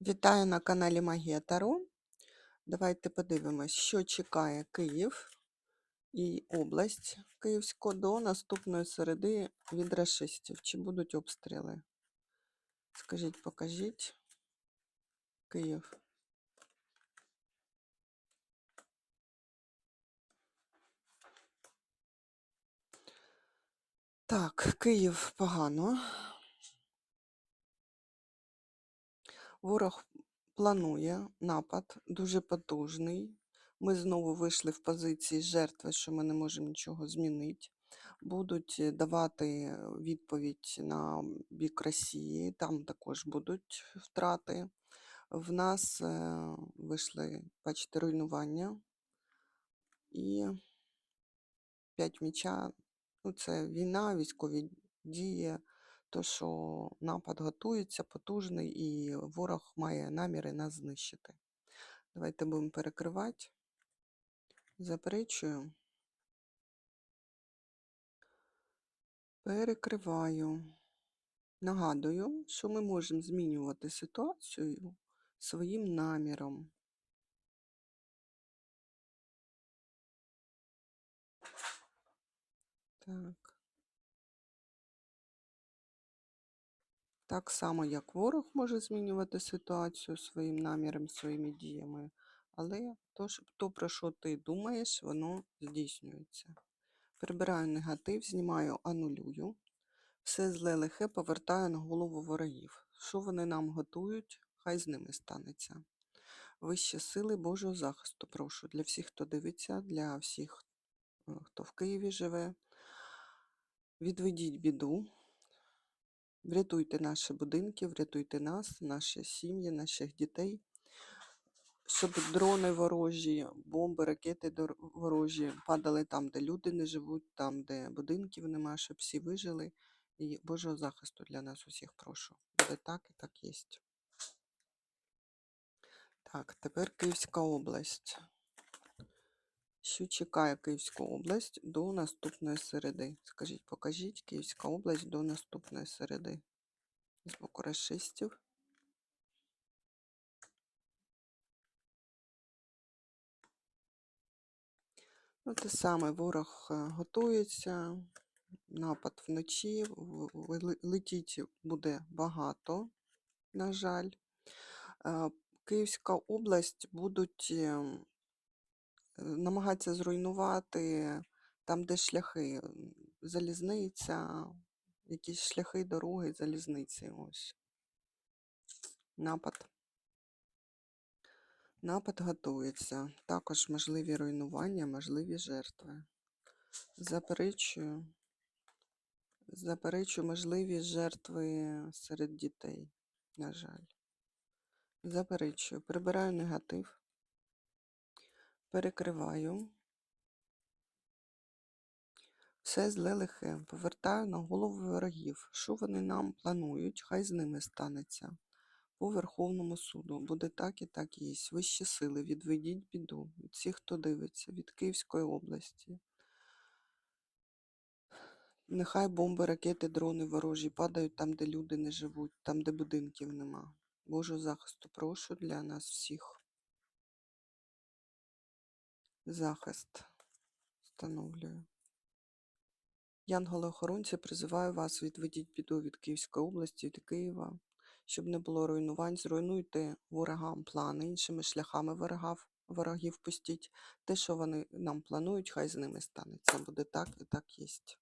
Вітаю на каналі Магія Таро. Давайте подивимось, що чекає Київ і область Київську до наступної середи від рашистів. Чи будуть обстріли? Скажіть, покажіть. Київ. Так, Київ погано. Ворог планує напад дуже потужний. Ми знову вийшли в позиції жертви, що ми не можемо нічого змінити. Будуть е, давати відповідь на бік Росії, там також будуть втрати. В нас е, вийшли, бачите, руйнування і п'ять міча. Ну, це війна, військові дії, то що напад готується потужний, і ворог має наміри нас знищити. Давайте будемо перекривати. Заперечую. Перекриваю. Нагадую, що ми можемо змінювати ситуацію своїм наміром. Так. Так само, як ворог може змінювати ситуацію своїм наміром, своїми діями, але то, то, про що ти думаєш, воно здійснюється. Прибираю негатив, знімаю, анулюю. Все зле лихе повертаю на голову ворогів. Що вони нам готують, хай з ними станеться. Вищі сили Божого захисту, прошу, для всіх, хто дивиться, для всіх, е, хто в Києві живе. Відведіть біду, врятуйте наші будинки, врятуйте нас, наші сім'ї, наших дітей, щоб дрони ворожі, бомби, ракети ворожі падали там, де люди не живуть, там, де будинків немає, щоб всі вижили. І Божого захисту для нас усіх прошу. Буде так і так є. Так, тепер Київська область. Що чекає Київську область до наступної середи? Скажіть, покажіть Київська область до наступної середи. З боку расистів. Ну, те саме ворог е, готується, напад вночі, летіть буде багато, на жаль. Е, Київська область будуть намагатися зруйнувати там, де шляхи, залізниця, якісь шляхи, дороги, залізниці. Ось. Напад. Напад готується. Також можливі руйнування, можливі жертви. Заперечую. Заперечую можливі жертви серед дітей, на жаль. Заперечую. Прибираю негатив. Перекриваю. Все зле лихе. Повертаю на голову ворогів. Що вони нам планують, хай з ними станеться. По Верховному суду. Буде так і так є. Вищі сили, відведіть біду від всіх, хто дивиться, від Київської області. Нехай бомби, ракети, дрони ворожі падають там, де люди не живуть, там, де будинків нема. Божого захисту прошу для нас всіх. Захист встановлюю. Янголи-охоронці, призиваю вас, відведіть біду від Київської області, від Києва, щоб не було руйнувань. Зруйнуйте ворогам плани, іншими шляхами ворогів, ворогів пустіть. Те, що вони нам планують, хай з ними станеться. Буде так і так єсть.